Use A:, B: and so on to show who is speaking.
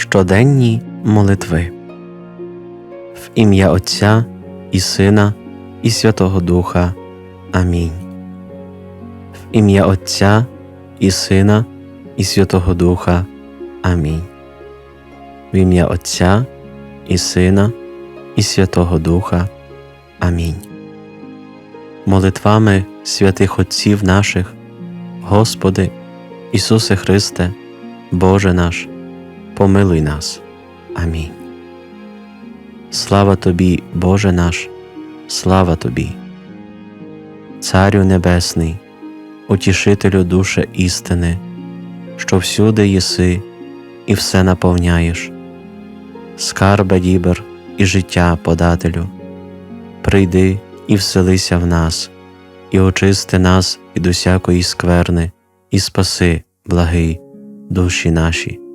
A: Щоденні молитви в ім'я Отця і Сина, і Святого Духа. Амінь. В ім'я Отця і Сина, і Святого Духа. Амінь. В ім'я Отця і Сина, і Святого Духа. Амінь. Молитвами святих Отців наших, Господи, Ісусе Христе, Боже наш, помилуй нас. Амінь. Слава Тобі, Боже наш, слава Тобі, Царю Небесний, утішителю душе істини, що всюди єси і все наповняєш, скарбе дібер і життя подателю, прийди і вселися в нас, і очисти нас від усякої скверни, і спаси, благий, душі наші.